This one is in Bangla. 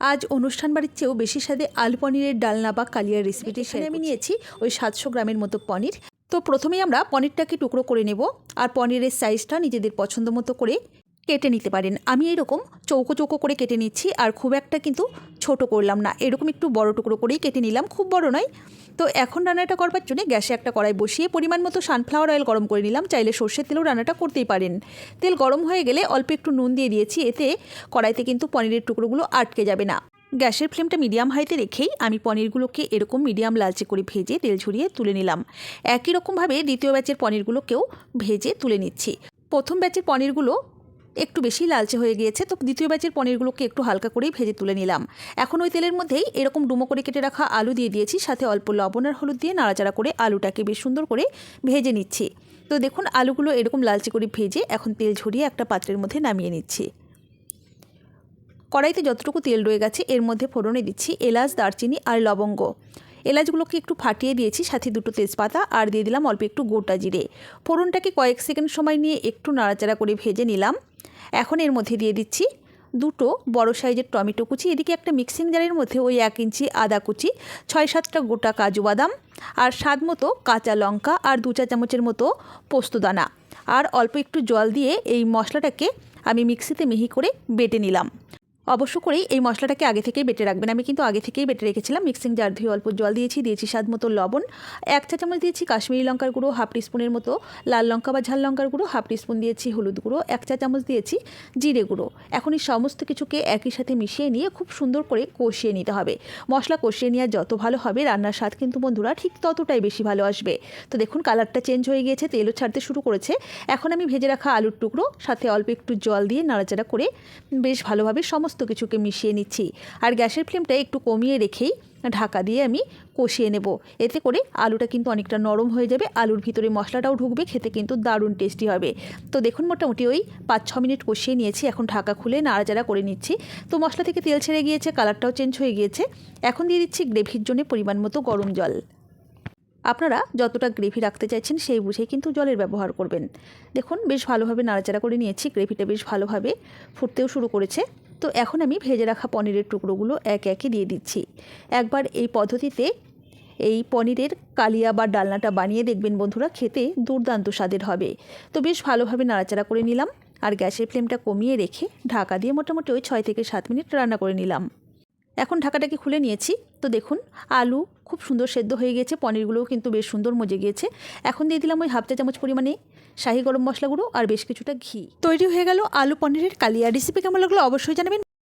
আজ অনুষ্ঠান বাড়ির চেয়েও বেশি স্বাদে আল পনিরের ডালনা বা কালিয়ার রেসিপিটি সেখানে আমি নিয়েছি ওই সাতশো গ্রামের মতো পনির। তো প্রথমেই আমরা পনিরটাকে টুকরো করে নেব আর পনিরের সাইজটা নিজেদের পছন্দ মতো করে কেটে নিতে পারেন। আমি এরকম চৌকো চৌকো করে কেটে নিচ্ছি আর খুব একটা কিন্তু ছোট করলাম না। এরকম একটু বড় টুকরো করেই কেটে নিলাম, খুব বড় নয়। তো এখন রান্নাটা করবার জন্য গ্যাসে একটা কড়াই বসিয়ে পরিমাণ মতো সানফ্লাওয়ার অয়েল গরম করে নিলাম। চাইলে সর্ষের তেলেও রান্নাটা করতেই পারেন। তেল গরম হয়ে গেলে অল্প একটু নুন দিয়ে দিয়েছি, এতে কড়াইতে কিন্তু পনিরের টুকরোগুলো আটকে যাবে না। গ্যাসের ফ্লেমটা মিডিয়াম হাইতে রেখেই আমি পনিরগুলোকে এরকম মিডিয়াম লালচে করে ভেজে তেল ঝরিয়ে তুলে নিলাম। একই রকমভাবে দ্বিতীয় ব্যাচের পনিরগুলোকেও ভেজে তুলে নিচ্ছি। প্রথম ব্যাচের পনিরগুলো একটু বেশি লালচে হয়ে গিয়েছে, তো দ্বিতীয় ব্যাচের পনিরগুলোকে একটু হালকা করেই ভেজে তুলে নিলাম। এখন ওই তেলের মধ্যেই এরকম ডুমো করে কেটে রাখা আলু দিয়ে দিয়েছি, সাথে অল্প লবণ আর হলুদ দিয়ে নাড়াচাড়া করে আলুটাকে বেশ সুন্দর করে ভেজে নিচ্ছি। তো দেখুন, আলুগুলো এরকম লালচে করে ভেজে এখন তেল ঝরিয়ে একটা পাত্রের মধ্যে নামিয়ে নিচ্ছি। কড়াইতে যতটুকু তেল রয়ে গেছে, এর মধ্যে ফোড়নে দিচ্ছি এলাচ, দারচিনি আর লবঙ্গ। এলাচগুলোকে একটু ফাটিয়ে দিয়েছি, সাথে দুটো তেজপাতা আর দিয়ে দিলাম অল্প একটু গোটা জিরে। ফোড়নটাকে কয়েক সেকেন্ড সময় নিয়ে একটু নাড়াচাড়া করে ভেজে নিলাম। এখন এর মধ্যে দিয়ে দিচ্ছি দুটো বড় সাইজের টমেটো কুচি, এদিকে একটা মিক্সিং জারের মধ্যে ওই এক ইঞ্চি আদা কুচি, ছয় সাতটা গোটা কাজু বাদাম আর স্বাদ মতো কাঁচা লঙ্কা আর দু চা চামচের মতো পোস্তদানা আর অল্প একটু জল দিয়ে এই মশলাটাকে আমি মিক্সিতে মিহি করে বেটে নিলাম। অবশ্য করেই এই মশলাটাকে আগে থেকেই বেটে রাখবেন। আমি কিন্তু আগে থেকেই বেটে রেখেছিলাম। মিক্সিং জার ধুয়ে অল্প জল দিয়েছি দিয়েছি স্বাদ মতো লবণ। এক চা চামচ দিয়েছি কাশ্মীরি লঙ্কার গুঁড়ো, হাফ টিস্পুনের মতো লাল লঙ্কা বা ঝাল লঙ্কার গুঁড়ো, হাফ টিস্পুন দিয়েছি হলুদ গুঁড়ো, এক চা চামচ দিয়েছি জিরে গুঁড়ো। এখন এই সমস্ত কিছুকে একই সাথে মিশিয়ে নিয়ে খুব সুন্দর করে কষিয়ে নিতে হবে। মশলা কষিয়ে নেওয়া যত ভালো হবে, রান্নার স্বাদ কিন্তু বন্ধুরা ঠিক ততটাই বেশি ভালো আসবে। তো দেখুন, কালারটা চেঞ্জ হয়ে গিয়েছে, তেলও ছাড়তে শুরু করেছে। এখন আমি ভেজে রাখা আলুর টুকরো, সাথে অল্প একটু জল দিয়ে নাড়াচাড়া করে বেশ ভালোভাবে সমস্ত কিছুকে মিশিয়ে নিচ্ছি। আর গ্যাসের ফ্লেমটা একটু কমিয়ে রেখেই ঢাকা দিয়ে আমি কষিয়ে নেব। এতে করে আলুটা কিন্তু অনেকটা নরম হয়ে যাবে, আলুর ভিতরে মশলাটাও ঢুকবে, খেতে কিন্তু দারুণ টেস্টি হবে। তো দেখুন, মোটামুটি ওই পাঁচ ছ মিনিট কষিয়ে নিয়েছি, এখন ঢাকা খুলে নাড়াচাড়া করে নিচ্ছি। তো মশলা থেকে তেল ছেড়ে গিয়েছে, কালারটাও চেঞ্জ হয়ে গিয়েছে। এখন দিয়ে দিচ্ছি গ্রেভির জন্য পরিমাণ মতো গরম জল। আপনারা যতটা গ্রেভি রাখতে চাইছেন, সেই বুঝেই কিন্তু জলের ব্যবহার করবেন। দেখুন, বেশ ভালোভাবে নাড়াচাড়া করে নিয়েছি, গ্রেভিটা বেশ ভালোভাবে ফুটতেও শুরু করেছে। তো এখন আমি ভেজে রাখা পনিরের টুকরোগুলো এক একে দিয়ে দিচ্ছি। একবার এই পদ্ধতিতে এই পনিরের কালিয়া বা ডালনাটা বানিয়ে দেখবেন বন্ধুরা, খেতে দুর্দান্ত স্বাদের হবে। তো বেশ ভালোভাবে নাড়াচাড়া করে নিলাম আর গ্যাসের ফ্লেমটা কমিয়ে রেখে ঢাকা দিয়ে মোটামুটি ওই ছয় থেকে সাত মিনিট রান্না করে নিলাম। এখন ঢাকাটাকে খুলে নিয়েছি। তো দেখুন, আলু খুব সুন্দর সেদ্ধ হয়ে গেছে, পনিরগুলোও কিন্তু বেশ সুন্দর মজে গিয়েছে এখন দিয়ে দিলাম ওই হাফ চা চামচ পরিমাণে শাহি গরম মশলা গুঁড়ো আর বেশ কিছুটা ঘি। তৈরি হয়ে গেল আলু পনিরের কালিয়া। রেসিপি কেমন লাগল অবশ্যই জানাবেন।